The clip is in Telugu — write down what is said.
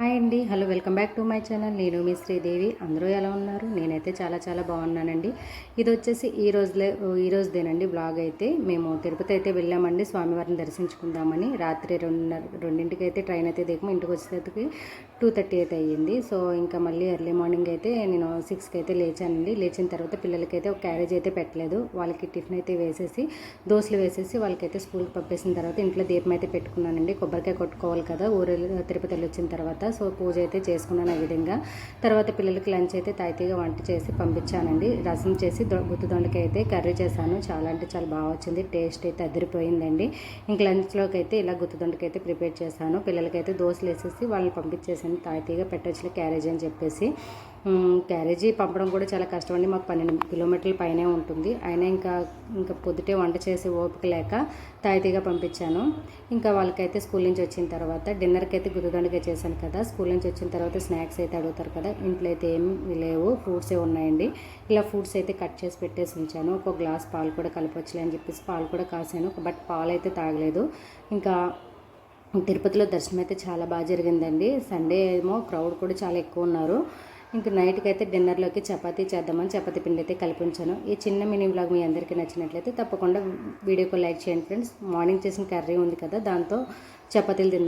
హాయ్ అండి. Hello welcome back to my channel. నేను మీ శ్రీదేవి. అందరూ ఎలా ఉన్నారు? నేనైతే చాలా చాలా బాగున్నానండి. ఇది వచ్చేసి ఈ రోజులే ఈ రోజుదేనండి బ్లాగ్ అయితే. మేము తిరుపతి అయితే వెళ్ళామండి. స్వామివారిని దర్శించుకుందామని. రాత్రి రెండున్నర రెండింటికి అయితే ట్రైన్ అయితే దిగము. ఇంటికి వచ్చేసరికి టూ థర్టీ అయితే అయ్యింది. సో ఇంకా మళ్ళీ ఎర్లీ మార్నింగ్ అయితే నేను సిక్స్కి అయితే లేచానండి. లేచిన తర్వాత పిల్లలకైతే ఒక క్యారేజ్ అయితే పెట్టలేదు. వాళ్ళకి టిఫిన్ అయితే వేసేసి దోశలు వేసేసి వాళ్ళకైతే స్కూల్కి పంపేసిన తర్వాత ఇంట్లో దీపం అయితే పెట్టుకున్నానండి. కొబ్బరికాయ కొట్టుకోవాలి కదా. ఊరు తిరుపతి వెళ్ళి వచ్చిన తర్వాత సో పూజ అయితే చేసుకున్నాను ఆ విధంగా. తర్వాత పిల్లలకి లంచ్ అయితే తాయితీగా వంట చేసి పంపించానండి. రసం చేసి గుత్తు గుత్తి దొండకాయ అయితే కర్రీ చేశాను. చాలా అంటే చాలా బాగా వచ్చింది. టేస్ట్ అయితే అదిరిపోయిందండి. ఇంక లంచ్లోకి అయితే ఇలా గుత్తి దొండకాయ అయితే ప్రిపేర్ చేశాను. పిల్లలకైతే దోశలు వేసేసి వాళ్ళని పంపించేసాను తాయితీగా పెట్టొచ్చులే క్యారేజ్ అని చెప్పేసి. క్యారేజీ పంపడం కూడా చాలా కష్టం అండి మాకు పన్నెండు కిలోమీటర్ల పైనే ఉంటుంది. అయినా ఇంకా ఇంకా పొద్దుటే వంట చేసి ఓపిక లేక తాయితీగా పంపించాను. ఇంకా వాళ్ళకైతే స్కూల్ నుంచి వచ్చిన తర్వాత డిన్నర్కి అయితే గురుదండగా చేశాను కదా. స్కూల్ నుంచి వచ్చిన తర్వాత స్నాక్స్ అయితే అడుగుతారు కదా. ఇంట్లో అయితే ఏం లేవు. ఫ్రూట్సే ఉన్నాయండి. ఇలా ఫ్రూట్స్ అయితే కట్ చేసి పెట్టేసి ఉంచాను. ఒక గ్లాస్ పాలు కూడా కలపచ్చులే అని చెప్పేసి పాలు కూడా కాసాను. బట్ పాలు అయితే తాగలేదు. ఇంకా తిరుపతిలో దర్శనం అయితే చాలా బాగా జరిగిందండి. సండే ఏమో క్రౌడ్ కూడా చాలా ఎక్కువ ఉన్నారు. ఇంకా నైట్కి అయితే డిన్నర్లోకి చపాతీ చేద్దామని చపాతీ పిండి అయితే కలిపి ఉంచాను ఈ చిన్న మినీ బ్లాగ్ మీ అందరికీ నచ్చినట్లయితే తప్పకుండా వీడియోకి లైక్ చేయండి ఫ్రెండ్స్. మార్నింగ్ చేసిన కర్రీ ఉంది కదా దాంతో చపాతీలు తిందాం.